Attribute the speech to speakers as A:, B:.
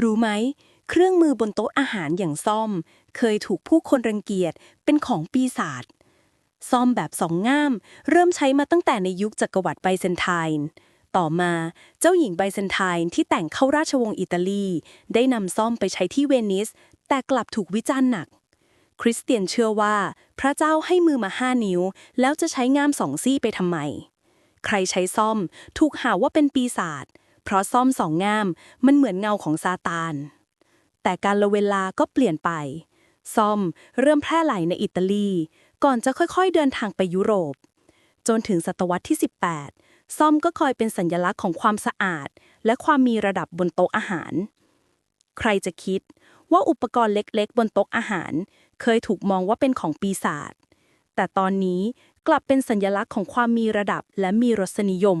A: รู้ไหม เครื่องมือบนโต๊ะอาหารอย่างซ่อม เคยถูกผู้คนรังเกียจเป็นของปีศาจซ่อมแบบสองง่าม เริ่มใช้มาตั้งแต่ในยุคจักรวรรดิไบเซนไทน์ต่อมาเจ้าหญิงไบเซนไทน์ที่แต่งเข้าราชวงศ์อิตาลี ได้นำซ่อมไปใช้ที่เวนิส แต่กลับถูกวิจารณ์หนัก คริสเตียนเชื่อว่า พระเจ้าให้มือมาห้านิ้ว แล้วจะใช้ง่ามสองซี่ไปทำไม ใครใช้ซ่อม ถูกหาว่าเป็นปีศาจ เพราะซ่อมสองง่ามมันเหมือนเงาของซาตาน แต่การละเวลาก็เปลี่ยนไป ซ่อมเริ่มแพร่หลายในอิตาลี ก่อนจะค่อยๆเดินทางไปยุโรป จนถึงศตวรรษที่ 18 ซ่อมก็คอยเป็นสัญลักษณ์ของความสะอาด และความมีระดับบนโต๊ะอาหาร ใครจะคิดว่าอุปกรณ์เล็กๆ บนโต๊ะอาหาร เคยถูกมองว่าเป็นของปีศาจแต่ตอนนี้กลับเป็นสัญลักษณ์ของความมีระดับและมีรสนิยม